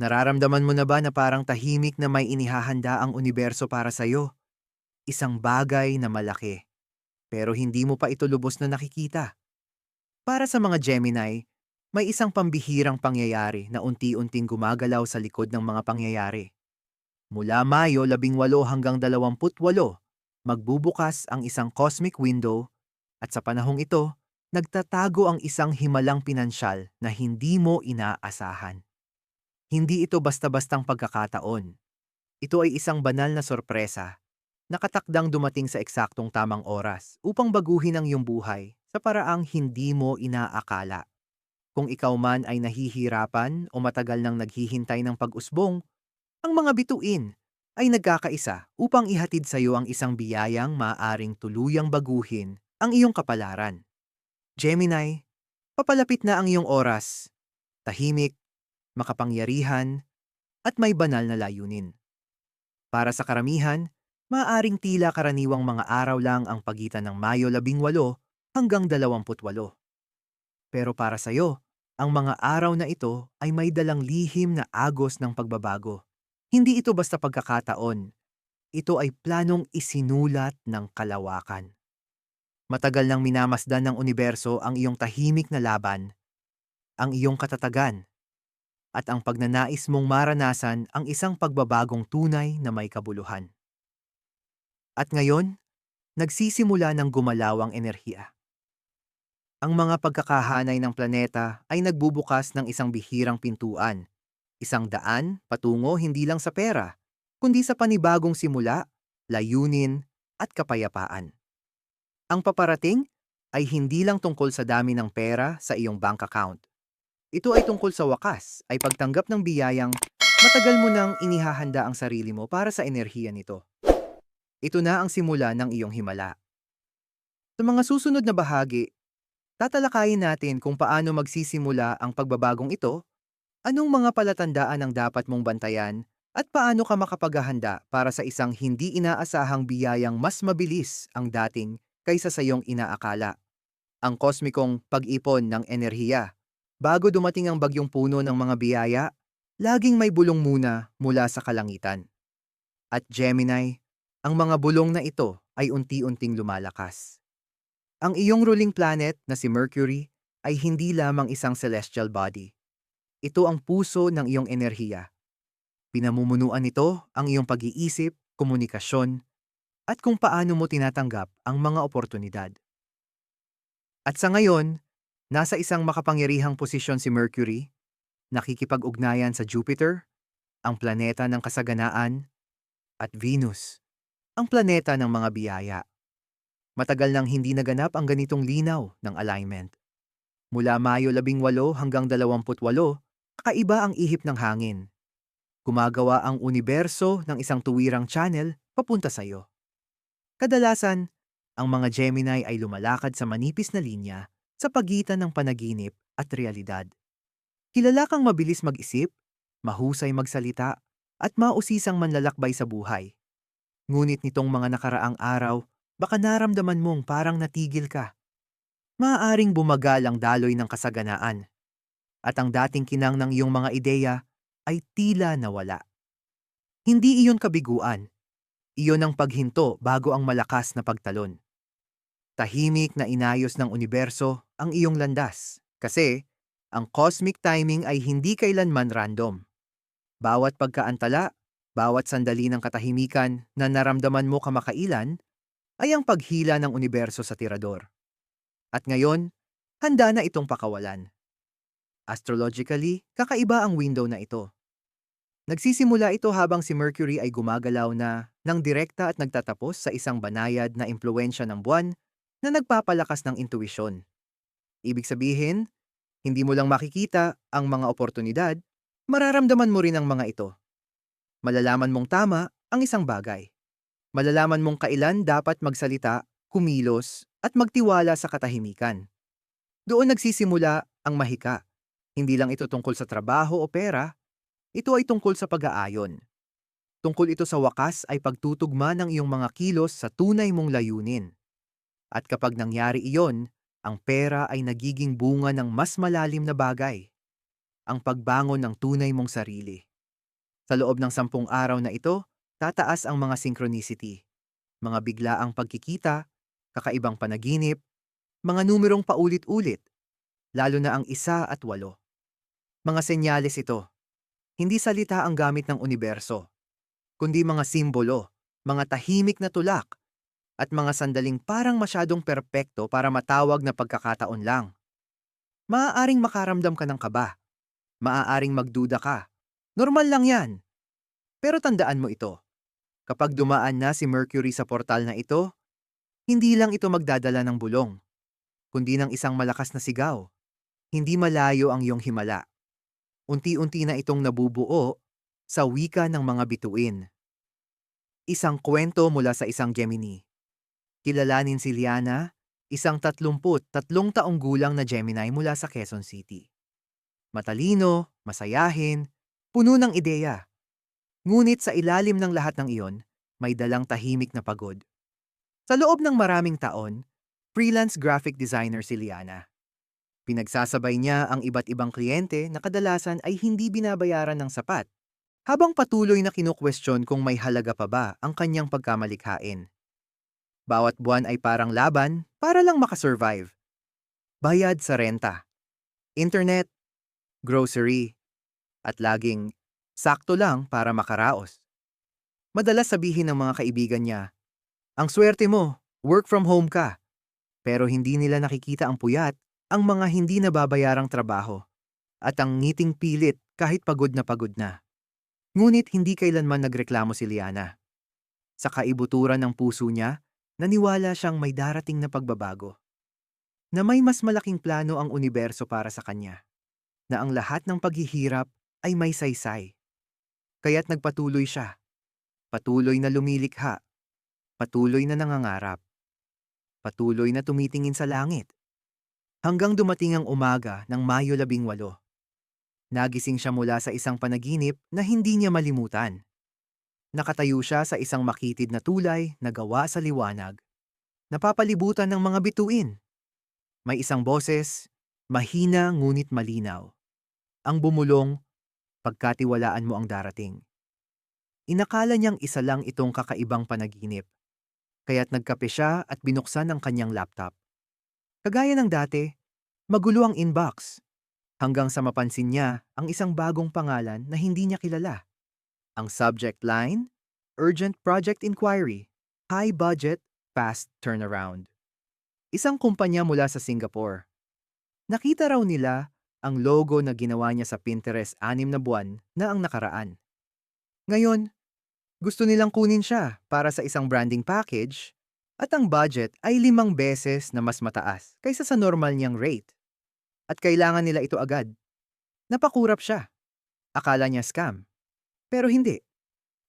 Nararamdaman mo na ba na parang tahimik na may inihahanda ang universo para sa'yo? Isang bagay na malaki. Pero hindi mo pa ito lubos na nakikita. Para sa mga Gemini, may isang pambihirang pangyayari na unti-unting gumagalaw sa likod ng mga pangyayari. Mula Mayo 18 hanggang 28, magbubukas ang isang cosmic window at sa panahong ito, nagtatago ang isang himalang pinansyal na hindi mo inaasahan. Hindi ito basta-bastang pagkakataon. Ito ay isang banal na sorpresa, nakatakdang dumating sa eksaktong tamang oras upang baguhin ang iyong buhay sa paraang hindi mo inaakala. Kung ikaw man ay nahihirapan o matagal nang naghihintay ng pag-usbong, ang mga bituin ay nagkakaisa upang ihatid sa iyo ang isang biyayang maaring tuluyang baguhin ang iyong kapalaran. Gemini, papalapit na ang iyong oras. Tahimik, makapangyarihan, at may banal na layunin. Para sa karamihan, maaring tila karaniwang mga araw lang ang pagitan ng Mayo 18 hanggang 28. Pero para sa iyo, ang mga araw na ito ay may dalang lihim na agos ng pagbabago. Hindi ito basta pagkakataon. Ito ay planong isinulat ng kalawakan. Matagal nang minamasdan ng universo ang iyong tahimik na laban, ang iyong katatagan, at ang pagnanais mong maranasan ang isang pagbabagong tunay na may kabuluhan. At ngayon, nagsisimula ng gumalaw ang enerhiya. Ang mga pagkakahanay ng planeta ay nagbubukas ng isang bihirang pintuan, isang daan patungo hindi lang sa pera, kundi sa panibagong simula, layunin, at kapayapaan. Ang paparating ay hindi lang tungkol sa dami ng pera sa iyong bank account. Ito ay tungkol sa wakas, ay pagtanggap ng biyayang matagal mo nang inihahanda ang sarili mo para sa enerhiya nito. Ito na ang simula ng iyong himala. Sa mga susunod na bahagi, tatalakayin natin kung paano magsisimula ang pagbabagong ito, anong mga palatandaan ang dapat mong bantayan, at paano ka makapaghahanda para sa isang hindi inaasahang biyayang mas mabilis ang dating kaysa sa iyong inaakala. Ang kosmikong pag-ipon ng enerhiya. Bago dumating ang bagyong puno ng mga biyaya, laging may bulong muna mula sa kalangitan. At Gemini, ang mga bulong na ito ay unti-unting lumalakas. Ang iyong ruling planet na si Mercury ay hindi lamang isang celestial body. Ito ang puso ng iyong enerhiya. Pinamumunuan nito ang iyong pag-iisip, komunikasyon, at kung paano mo tinatanggap ang mga oportunidad. At sa ngayon, nasa isang makapangyarihang posisyon si Mercury, nakikipag-ugnayan sa Jupiter, ang planeta ng kasaganaan, at Venus, ang planeta ng mga biyaya. Matagal nang hindi naganap ang ganitong linaw ng alignment. Mula Mayo 18 hanggang 28, kakaiba ang ihip ng hangin. Gumagawa ang universo ng isang tuwirang channel papunta sa iyo. Kadalasan, ang mga Gemini ay lumalakad sa manipis na linya sa pagitan ng panaginip at realidad. Kilala kang mabilis mag-isip, mahusay magsalita, at mausisang manlalakbay sa buhay. Ngunit nitong mga nakaraang araw, baka naramdaman mong parang natigil ka. Maaaring bumagal ang daloy ng kasaganaan. At ang dating kinang ng iyong mga ideya ay tila nawala. Hindi iyon kabiguan. Iyon ang paghinto bago ang malakas na pagtalon. Tahimik na inayos ng universo ang iyong landas kasi ang cosmic timing ay hindi kailanman random. Bawat pagkaantala, bawat sandali ng katahimikan na naramdaman mo kamakailan ay ang paghila ng universo sa tirador. At ngayon, handa na itong pakawalan. Astrologically, kakaiba ang window na ito. Nagsisimula ito habang si Mercury ay gumagalaw na ng direkta at nagtatapos sa isang banayad na impluensya ng buwan na nagpapalakas ng intuisyon. Ibig sabihin, hindi mo lang makikita ang mga oportunidad, mararamdaman mo rin ang mga ito. Malalaman mong tama ang isang bagay. Malalaman mong kailan dapat magsalita, kumilos, at magtiwala sa katahimikan. Doon nagsisimula ang mahika. Hindi lang ito tungkol sa trabaho o pera, ito ay tungkol sa pag-aayon. Tungkol ito sa wakas ay pagtutugma ng iyong mga kilos sa tunay mong layunin. At kapag nangyari iyon, ang pera ay nagiging bunga ng mas malalim na bagay. Ang pagbangon ng tunay mong sarili. Sa loob ng sampung araw na ito, tataas ang mga synchronicity. Mga biglaang pagkikita, kakaibang panaginip, mga numerong paulit-ulit, lalo na ang isa at walo. Mga senyales ito. Hindi salita ang gamit ng universo, kundi mga simbolo, mga tahimik na tulak, at mga sandaling parang masyadong perpekto para matawag na pagkakataon lang. Maaaring makaramdam ka ng kaba. Maaaring magduda ka. Normal lang yan. Pero tandaan mo ito. Kapag dumaan na si Mercury sa portal na ito, hindi lang ito magdadala ng bulong, kundi ng isang malakas na sigaw. Hindi malayo ang iyong himala. Unti-unti na itong nabubuo sa wika ng mga bituin. Isang kwento mula sa isang Gemini. Kilalanin si Liana, isang 33 taong gulang na Gemini mula sa Quezon City. Matalino, masayahin, puno ng ideya. Ngunit sa ilalim ng lahat ng iyon, may dalang tahimik na pagod. Sa loob ng maraming taon, freelance graphic designer si Liana. Pinagsasabay niya ang iba't ibang kliyente na kadalasan ay hindi binabayaran ng sapat, habang patuloy na kinukwestiyon kung may halaga pa ba ang kanyang pagkamalikhain. Bawat buwan ay parang laban para lang makasurvive. Bayad sa renta, internet, grocery, at laging sakto lang para makaraos. Madalas sabihin ng mga kaibigan niya, ang swerte mo, work from home ka. Pero hindi nila nakikita ang puyat, ang mga hindi nababayarang trabaho, at ang ngiting pilit kahit pagod na pagod na. Ngunit hindi kailanman nagreklamo si Liana. Sa kaibuturan ng puso niya, naniwala siyang may darating na pagbabago. Na may mas malaking plano ang universo para sa kanya. Na ang lahat ng paghihirap ay may saysay. Kaya't nagpatuloy siya. Patuloy na lumilikha. Patuloy na nangangarap. Patuloy na tumitingin sa langit. Hanggang dumating ang umaga ng Mayo 18. Nagising siya mula sa isang panaginip na hindi niya malimutan. Nakatayo siya sa isang makitid na tulay na gawa sa liwanag. Napapalibutan ng mga bituin. May isang boses, mahina ngunit malinaw. Ang bumulong, pagkatiwalaan mo ang darating. Inakala niyang isa lang itong kakaibang panaginip. Kaya't nagkape siya at binuksan ang kanyang laptop. Kagaya ng dati, magulo ang inbox. Hanggang sa mapansin niya ang isang bagong pangalan na hindi niya kilala. Ang subject line, Urgent Project Inquiry, High Budget, Fast Turnaround. Isang kumpanya mula sa Singapore. Nakita raw nila ang logo na ginawa niya sa Pinterest anim na buwan na ang nakaraan. Ngayon, gusto nilang kunin siya para sa isang branding package at ang budget ay limang beses na mas mataas kaysa sa normal niyang rate. At kailangan nila ito agad. Napakurap siya. Akala niya scam. Pero hindi.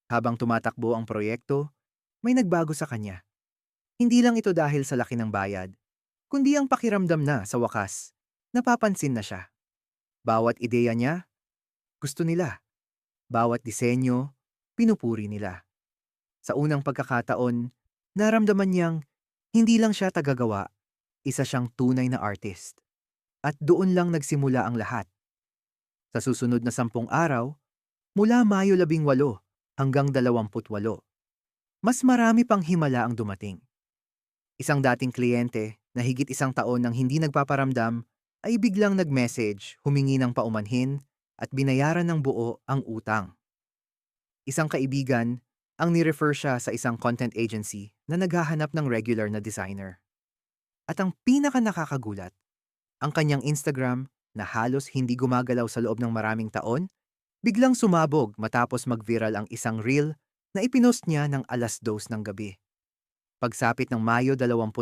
Habang tumatakbo ang proyekto, may nagbago sa kanya. Hindi lang ito dahil sa laki ng bayad, kundi ang pakiramdam na sa wakas, napapansin na siya. Bawat ideya niya, gusto nila. Bawat disenyo, pinupuri nila. Sa unang pagkakataon, naramdaman niyang hindi lang siya tagagawa, isa siyang tunay na artist. At doon lang nagsimula ang lahat. Sa susunod na sampung araw, Mula Mayo 18 hanggang 28, mas marami pang himala ang dumating. Isang dating kliyente na higit isang taon nang hindi nagpaparamdam ay biglang nag-message, humingi ng paumanhin at binayaran ng buo ang utang. Isang kaibigan ang nirefer siya sa isang content agency na naghahanap ng regular na designer. At ang pinaka nakakagulat, ang kanyang Instagram na halos hindi gumagalaw sa loob ng maraming taon Biglang sumabog matapos mag-viral ang isang reel na ipinost niya ng alas dos ng gabi. Pagsapit ng Mayo 28,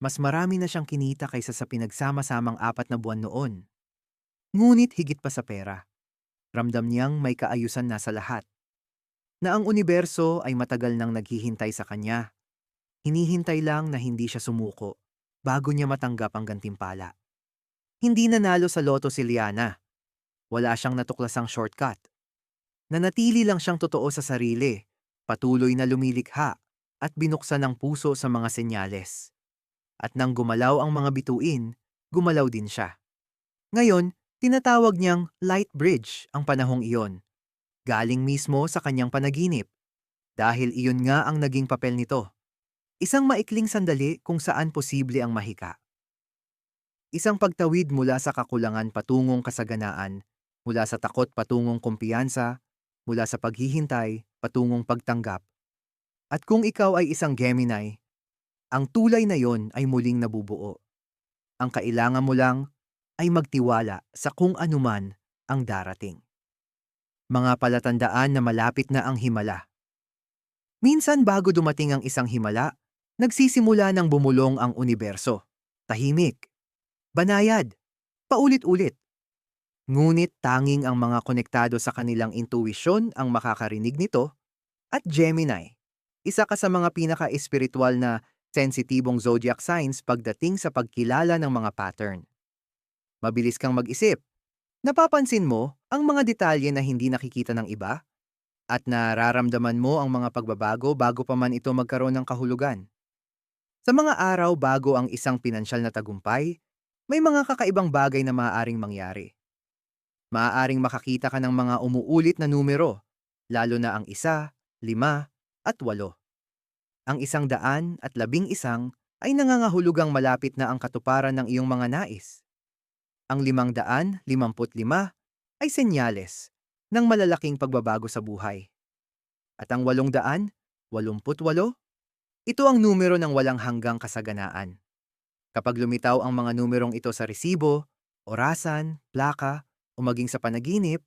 mas marami na siyang kinita kaysa sa pinagsama-samang apat na buwan noon. Ngunit higit pa sa pera. Ramdam niyang may kaayusan na sa lahat. Na ang universo ay matagal nang naghihintay sa kanya. Hinihintay lang na hindi siya sumuko bago niya matanggap ang gantimpala. Hindi nanalo sa loto si Liana wala siyang natuklasang shortcut. Nanatili lang siyang totoo sa sarili, patuloy na lumilikha, at binuksan ang puso sa mga senyales. At nang gumalaw ang mga bituin, gumalaw din siya. Ngayon, tinatawag niyang light bridge ang panahong iyon. Galing mismo sa kanyang panaginip. Dahil iyon nga ang naging papel nito. Isang maikling sandali kung saan posible ang mahika. Isang pagtawid mula sa kakulangan patungong kasaganaan, mula sa takot patungong kumpiyansa, mula sa paghihintay patungong pagtanggap. At kung ikaw ay isang Gemini, ang tulay na yon ay muling nabubuo. Ang kailangan mo lang ay magtiwala sa kung anuman ang darating. Mga palatandaan na malapit na ang himala. Minsan bago dumating ang isang himala, nagsisimula ng bumulong ang universo. Tahimik. Banayad. Paulit-ulit. Ngunit tanging ang mga konektado sa kanilang intuisyon ang makakarinig nito at Gemini. Isa ka sa mga pinaka-espiritual na sensitibong zodiac signs pagdating sa pagkilala ng mga pattern. Mabilis kang mag-isip. Napapansin mo ang mga detalye na hindi nakikita ng iba? At nararamdaman mo ang mga pagbabago bago pa man ito magkaroon ng kahulugan. Sa mga araw bago ang isang pinansyal na tagumpay, may mga kakaibang bagay na maaaring mangyari. Maaaring makakita ka ng mga umuulit na numero, lalo na ang isa, lima, at walo. Ang isang daan at labing isang ay nangangahulugang malapit na ang katuparan ng iyong mga nais. Ang limang daan, limamput lima ay senyales ng malalaking pagbabago sa buhay. At ang walong daan, walumput walo, ito ang numero ng walang hanggang kasaganaan. Kapag lumitaw ang mga numerong ito sa resibo, orasan, plaka, o maging sa panaginip,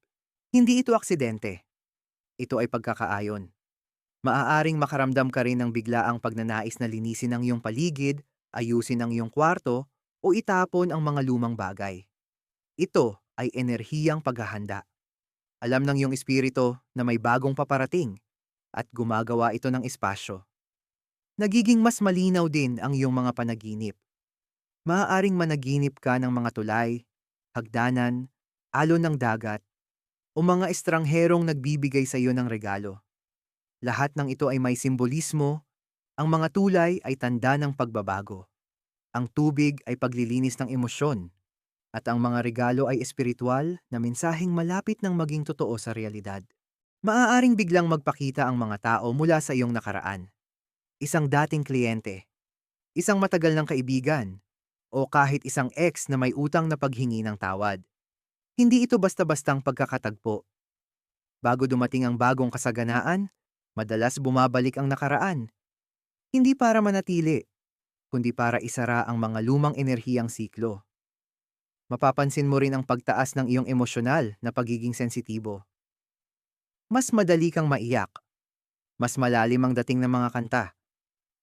hindi ito aksidente. Ito ay pagkakaayon. Maaaring makaramdam ka rin ng biglaang pagnanais na linisin ang iyong paligid, ayusin ang iyong kwarto, o itapon ang mga lumang bagay. Ito ay enerhiyang paghahanda. Alam ng iyong espiritu na may bagong paparating at gumagawa ito ng espasyo. Nagiging mas malinaw din ang iyong mga panaginip. Maaaring managinip ka ng mga tulay, hagdanan, alon ng dagat, o mga estrangherong nagbibigay sa iyo ng regalo. Lahat ng ito ay may simbolismo. Ang mga tulay ay tanda ng pagbabago. Ang tubig ay paglilinis ng emosyon. At ang mga regalo ay espiritual na mensaheng malapit ng maging totoo sa realidad. Maaaring biglang magpakita ang mga tao mula sa iyong nakaraan. Isang dating kliyente, isang matagal ng kaibigan, o kahit isang ex na may utang na paghingi ng tawad. Hindi ito basta-bastang pagkakatagpo. Bago dumating ang bagong kasaganaan, Madalas bumabalik ang nakaraan. Hindi para manatili, kundi para isara ang mga lumang enerhiyang siklo. Mapapansin mo rin ang pagtaas ng iyong emosyonal na pagiging sensitibo. Mas madali kang maiyak. Mas malalim ang dating ng mga kanta.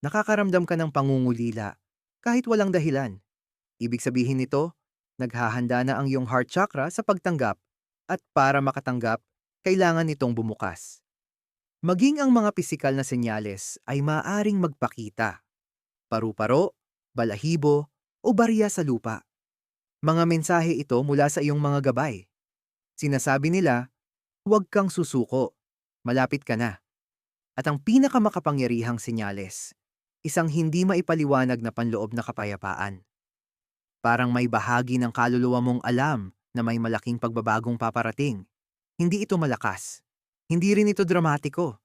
Nakakaramdam ka ng pangungulila kahit walang dahilan. Ibig sabihin nito, naghahanda na ang iyong heart chakra sa pagtanggap at para makatanggap, kailangan nitong bumukas. Maging ang mga pisikal na senyales ay maaaring magpakita. Paru-paro, balahibo, o barya sa lupa. Mga mensahe ito mula sa iyong mga gabay. Sinasabi nila, huwag kang susuko, malapit ka na. At ang pinakamakapangyarihang senyales, isang hindi maipaliwanag na panloob na kapayapaan. Parang may bahagi ng kaluluwa mong alam na may malaking pagbabagong paparating. Hindi ito malakas hindi rin ito dramatiko,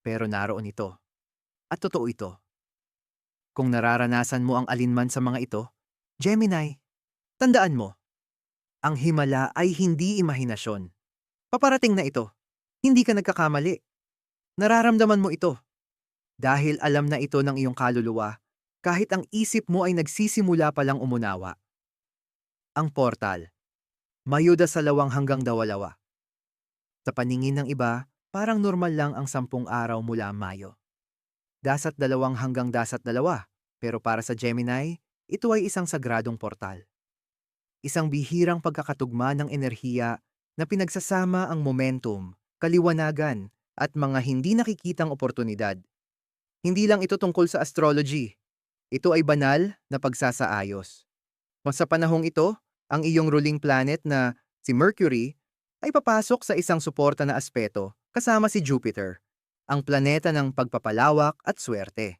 pero naroon ito. At totoo ito. Kung nararanasan mo ang alinman sa mga ito, Gemini, tandaan mo, ang himala ay hindi imahinasyon. Paparating na ito. Hindi ka nagkakamali. Nararamdaman mo ito. Dahil alam na ito ng iyong kaluluwa, kahit ang isip mo ay nagsisimula palang umunawa. Ang portal. Mayuda sa lawang hanggang dawalawa. Sa paningin ng iba, parang normal lang ang sampung araw mula Mayo. Dasat dalawang hanggang dasat dalawa, pero para sa Gemini, ito ay isang sagradong portal. Isang bihirang pagkakatugma ng enerhiya na pinagsasama ang momentum, kaliwanagan, at mga hindi nakikitang oportunidad. Hindi lang ito tungkol sa astrology. Ito ay banal na pagsasaayos. Sa panahong ito, ang iyong ruling planet na si Mercury ay papasok sa isang suporta na aspeto kasama si Jupiter, ang planeta ng pagpapalawak at swerte.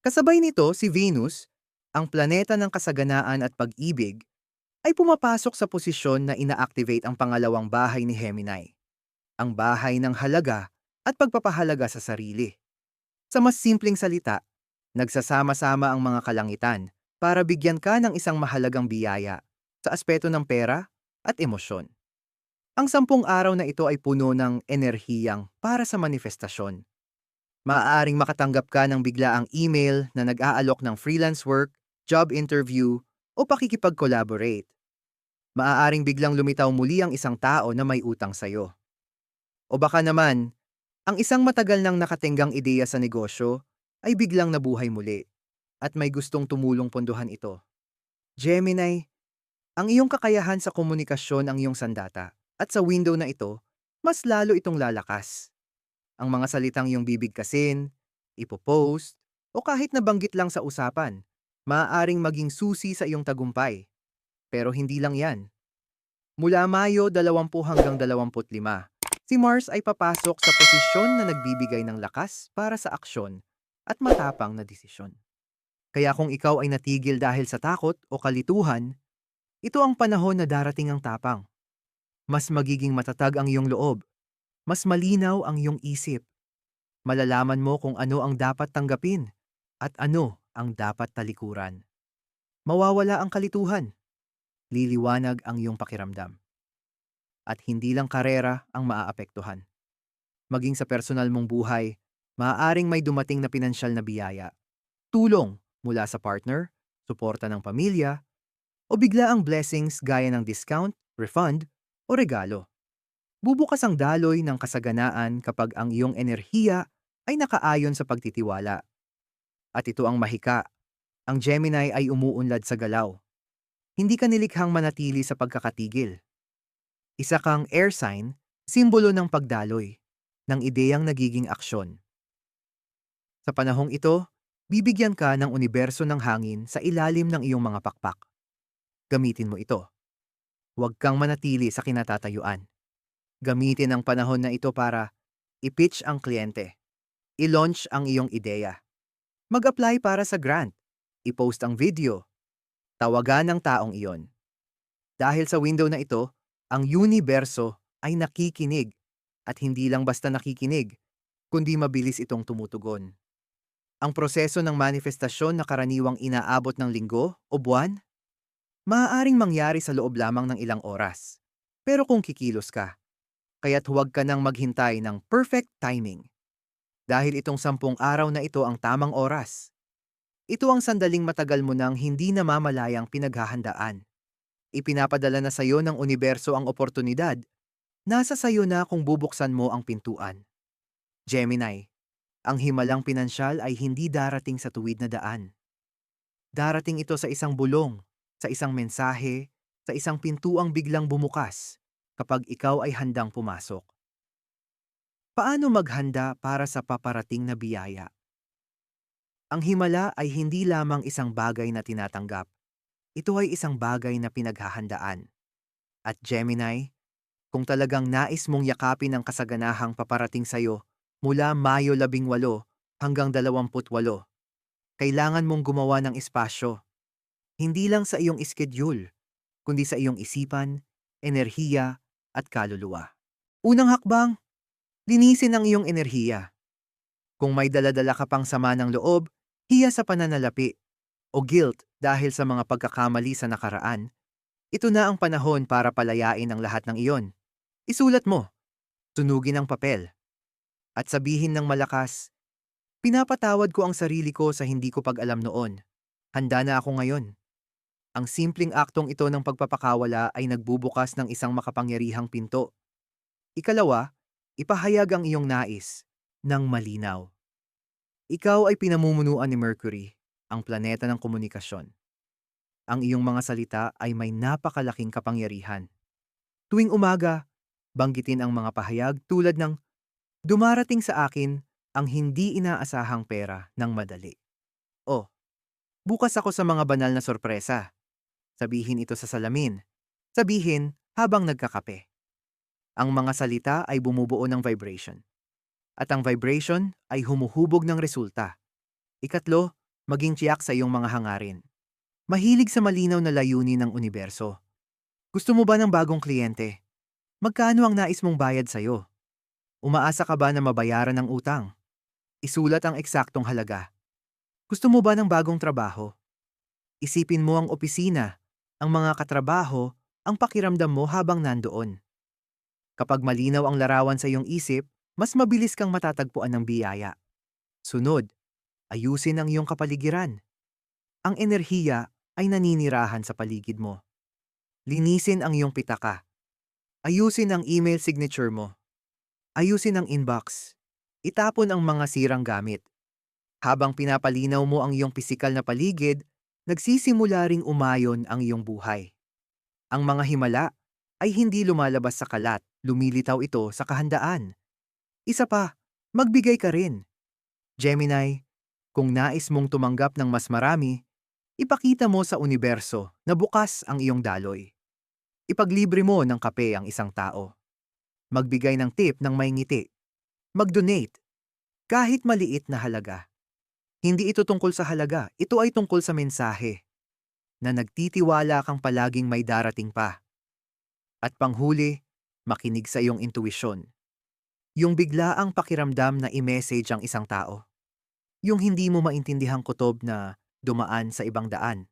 Kasabay nito si Venus, ang planeta ng kasaganaan at pag-ibig, ay pumapasok sa posisyon na ina-activate ang pangalawang bahay ni Gemini. ang bahay ng halaga at pagpapahalaga sa sarili. Sa mas simpleng salita, nagsasama-sama ang mga kalangitan para bigyan ka ng isang mahalagang biyaya sa aspeto ng pera at emosyon. Ang sampung araw na ito ay puno ng enerhiyang para sa manifestasyon. Maaaring makatanggap ka ng biglaang email na nag-aalok ng freelance work, job interview, o pakikipag-collaborate. Maaaring biglang lumitaw muli ang isang tao na may utang sa'yo. O baka naman, ang isang matagal nang nakatenggang ideya sa negosyo ay biglang nabuhay muli at may gustong tumulong pondohan ito. Gemini, ang iyong kakayahan sa komunikasyon ang iyong sandata at sa window na ito, mas lalo itong lalakas. Ang mga salitang iyong bibigkasin, ipopost, o kahit nabanggit lang sa usapan, maaaring maging susi sa iyong tagumpay. Pero hindi lang yan. Mula Mayo 20 hanggang 25, si Mars ay papasok sa posisyon na nagbibigay ng lakas para sa aksyon at matapang na desisyon. Kaya kung ikaw ay natigil dahil sa takot o kalituhan, ito ang panahon na darating ang tapang mas magiging matatag ang iyong loob. Mas malinaw ang iyong isip. Malalaman mo kung ano ang dapat tanggapin at ano ang dapat talikuran. Mawawala ang kalituhan. Liliwanag ang iyong pakiramdam. At hindi lang karera ang maaapektuhan. Maging sa personal mong buhay, maaaring may dumating na pinansyal na biyaya. Tulong mula sa partner, suporta ng pamilya, o bigla ang blessings gaya ng discount, refund, o regalo. Bubukas ang daloy ng kasaganaan kapag ang iyong enerhiya ay nakaayon sa pagtitiwala. At ito ang mahika. Ang Gemini ay umuunlad sa galaw. Hindi ka nilikhang manatili sa pagkakatigil. Isa kang air sign, simbolo ng pagdaloy, ng ideyang nagiging aksyon. Sa panahong ito, bibigyan ka ng universo ng hangin sa ilalim ng iyong mga pakpak. Gamitin mo ito. Huwag kang manatili sa kinatatayuan. Gamitin ang panahon na ito para i-pitch ang kliyente. I-launch ang iyong ideya. Mag-apply para sa grant. I-post ang video. Tawagan ang taong iyon. Dahil sa window na ito, ang universo ay nakikinig at hindi lang basta nakikinig, kundi mabilis itong tumutugon. Ang proseso ng manifestasyon na karaniwang inaabot ng linggo o buwan maaaring mangyari sa loob lamang ng ilang oras. Pero kung kikilos ka, kaya't huwag ka nang maghintay ng perfect timing. Dahil itong sampung araw na ito ang tamang oras. Ito ang sandaling matagal mo nang hindi namamalayang pinaghahandaan. Ipinapadala na sa iyo ng universo ang oportunidad. Nasa sayo na kung bubuksan mo ang pintuan. Gemini, ang himalang pinansyal ay hindi darating sa tuwid na daan. Darating ito sa isang bulong, sa isang mensahe, sa isang pintuang biglang bumukas kapag ikaw ay handang pumasok. Paano maghanda para sa paparating na biyaya? Ang himala ay hindi lamang isang bagay na tinatanggap. Ito ay isang bagay na pinaghahandaan. At Gemini, kung talagang nais mong yakapin ang kasaganahang paparating sa'yo mula Mayo 18 hanggang 28, kailangan mong gumawa ng espasyo hindi lang sa iyong schedule, kundi sa iyong isipan, enerhiya, at kaluluwa. Unang hakbang, linisin ang iyong enerhiya. Kung may daladala ka pang sama ng loob, hiya sa pananalapi, o guilt dahil sa mga pagkakamali sa nakaraan, ito na ang panahon para palayain ang lahat ng iyon. Isulat mo, tunugin ang papel, at sabihin ng malakas, pinapatawad ko ang sarili ko sa hindi ko pag-alam noon. Handa na ako ngayon. Ang simpleng aktong ito ng pagpapakawala ay nagbubukas ng isang makapangyarihang pinto. Ikalawa, ipahayag ang iyong nais ng malinaw. Ikaw ay pinamumunuan ni Mercury, ang planeta ng komunikasyon. Ang iyong mga salita ay may napakalaking kapangyarihan. Tuwing umaga, banggitin ang mga pahayag tulad ng dumarating sa akin ang hindi inaasahang pera ng madali. O, bukas ako sa mga banal na sorpresa. Sabihin ito sa salamin. Sabihin habang nagkakape. Ang mga salita ay bumubuo ng vibration. At ang vibration ay humuhubog ng resulta. Ikatlo, maging tiyak sa iyong mga hangarin. Mahilig sa malinaw na layunin ng universo. Gusto mo ba ng bagong kliyente? Magkano ang nais mong bayad sa'yo? Umaasa ka ba na mabayaran ang utang? Isulat ang eksaktong halaga. Gusto mo ba ng bagong trabaho? Isipin mo ang opisina, ang mga katrabaho, ang pakiramdam mo habang nandoon. Kapag malinaw ang larawan sa iyong isip, mas mabilis kang matatagpuan ng biyaya. Sunod, ayusin ang iyong kapaligiran. Ang enerhiya ay naninirahan sa paligid mo. Linisin ang iyong pitaka. Ayusin ang email signature mo. Ayusin ang inbox. Itapon ang mga sirang gamit. Habang pinapalinaw mo ang iyong pisikal na paligid, nagsisimula ring umayon ang iyong buhay. Ang mga himala ay hindi lumalabas sa kalat, lumilitaw ito sa kahandaan. Isa pa, magbigay ka rin. Gemini, kung nais mong tumanggap ng mas marami, ipakita mo sa universo na bukas ang iyong daloy. Ipaglibre mo ng kape ang isang tao. Magbigay ng tip ng may ngiti. Mag-donate. Kahit maliit na halaga. Hindi ito tungkol sa halaga, ito ay tungkol sa mensahe. Na nagtitiwala kang palaging may darating pa. At panghuli, makinig sa iyong intuisyon. Yung biglaang pakiramdam na i-message ang isang tao. Yung hindi mo maintindihang kutob na dumaan sa ibang daan.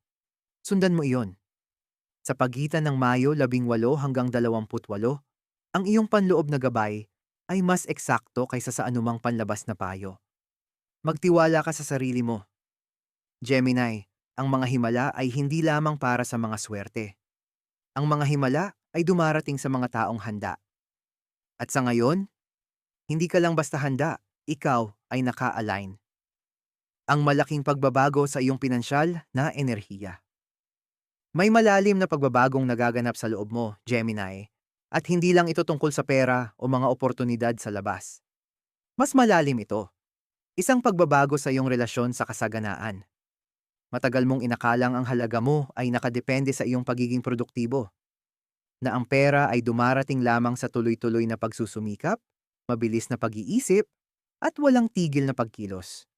Sundan mo iyon. Sa pagitan ng Mayo 18 hanggang 28, ang iyong panloob na gabay ay mas eksakto kaysa sa anumang panlabas na payo. Magtiwala ka sa sarili mo. Gemini, ang mga himala ay hindi lamang para sa mga swerte. Ang mga himala ay dumarating sa mga taong handa. At sa ngayon, hindi ka lang basta handa, ikaw ay naka-align. Ang malaking pagbabago sa iyong pinansyal na enerhiya. May malalim na pagbabagong nagaganap sa loob mo, Gemini, at hindi lang ito tungkol sa pera o mga oportunidad sa labas. Mas malalim ito. Isang pagbabago sa iyong relasyon sa kasaganaan. Matagal mong inakalang ang halaga mo ay nakadepende sa iyong pagiging produktibo. Na ang pera ay dumarating lamang sa tuloy-tuloy na pagsusumikap, mabilis na pag-iisip, at walang tigil na pagkilos.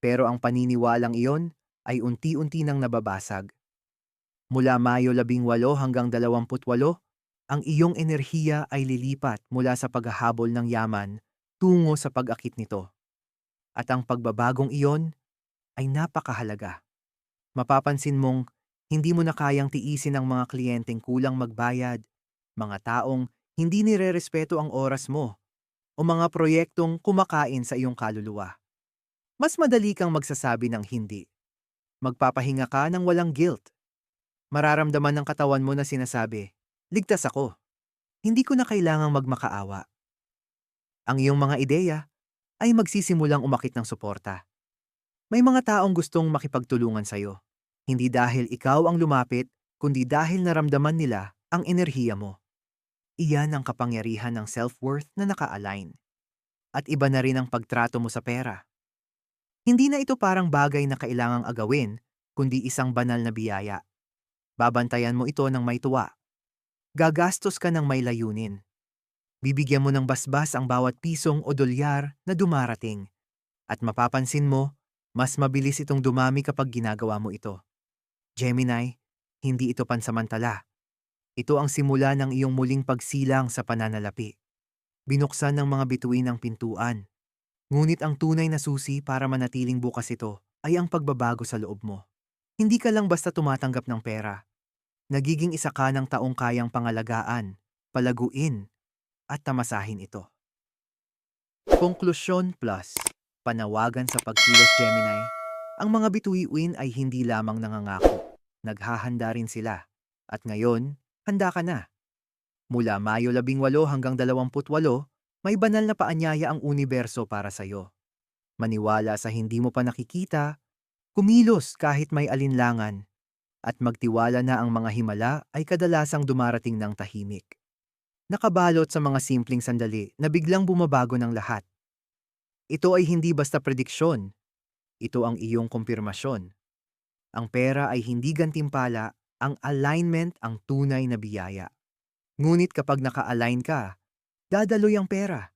Pero ang paniniwalang iyon ay unti-unti nang nababasag. Mula Mayo 18 hanggang 28, ang iyong enerhiya ay lilipat mula sa paghahabol ng yaman tungo sa pag-akit nito. At ang pagbabagong iyon ay napakahalaga. Mapapansin mong hindi mo na kayang tiisin ang mga kliyenteng kulang magbayad, mga taong hindi nire-respeto ang oras mo, o mga proyektong kumakain sa iyong kaluluwa. Mas madali kang magsasabi ng hindi. Magpapahinga ka ng walang guilt. Mararamdaman ng katawan mo na sinasabi, ligtas ako. Hindi ko na kailangang magmakaawa. Ang iyong mga ideya ay magsisimulang umakit ng suporta. May mga taong gustong makipagtulungan sa'yo. Hindi dahil ikaw ang lumapit, kundi dahil naramdaman nila ang enerhiya mo. Iyan ang kapangyarihan ng self-worth na naka-align. At iba na rin ang pagtrato mo sa pera. Hindi na ito parang bagay na kailangang agawin, kundi isang banal na biyaya. Babantayan mo ito ng may tuwa. Gagastos ka ng may layunin. Bibigyan mo ng basbas ang bawat pisong o dolyar na dumarating. At mapapansin mo, mas mabilis itong dumami kapag ginagawa mo ito. Gemini, hindi ito pansamantala. Ito ang simula ng iyong muling pagsilang sa pananalapi. Binuksan ng mga bituin ang pintuan. Ngunit ang tunay na susi para manatiling bukas ito ay ang pagbabago sa loob mo. Hindi ka lang basta tumatanggap ng pera. Nagiging isa ka ng taong kayang pangalagaan, palaguin, at tamasahin ito. Konklusyon plus, panawagan sa pagkilos Gemini, ang mga bituin ay hindi lamang nangangako, naghahanda rin sila. At ngayon, handa ka na. Mula Mayo 18 hanggang 28, may banal na paanyaya ang universo para sa iyo. Maniwala sa hindi mo pa nakikita, kumilos kahit may alinlangan, at magtiwala na ang mga himala ay kadalasang dumarating ng tahimik. Nakabalot sa mga simpleng sandali na biglang bumabago ng lahat. Ito ay hindi basta prediksyon. Ito ang iyong kumpirmasyon. Ang pera ay hindi gantimpala, ang alignment ang tunay na biyaya. Ngunit kapag naka-align ka, dadaloy ang pera.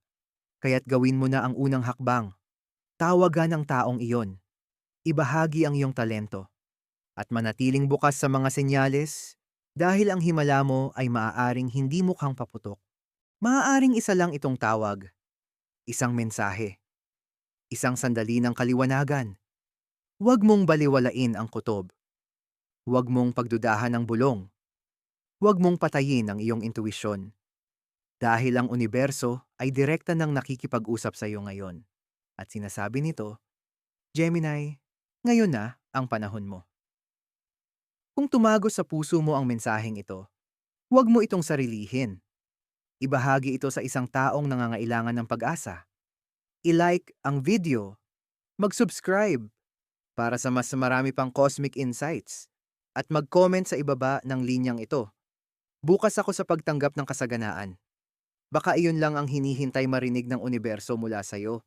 Kaya't gawin mo na ang unang hakbang. Tawagan ang taong iyon ibahagi ang iyong talento at manatiling bukas sa mga senyales dahil ang himala mo ay maaaring hindi mukhang paputok. Maaaring isa lang itong tawag isang mensahe. Isang sandali ng kaliwanagan. Huwag mong baliwalain ang kutob. Huwag mong pagdudahan ang bulong. Huwag mong patayin ang iyong intuwisyon. Dahil ang universo ay direkta nang nakikipag-usap sa iyo ngayon. At sinasabi nito, Gemini, ngayon na ang panahon mo. Kung tumagos sa puso mo ang mensaheng ito, huwag mo itong sarilihin. Ibahagi ito sa isang taong nangangailangan ng pag-asa. I-like ang video. Mag-subscribe para sa mas marami pang cosmic insights. At mag-comment sa ibaba ng linyang ito. Bukas ako sa pagtanggap ng kasaganaan. Baka iyon lang ang hinihintay marinig ng universo mula sa iyo.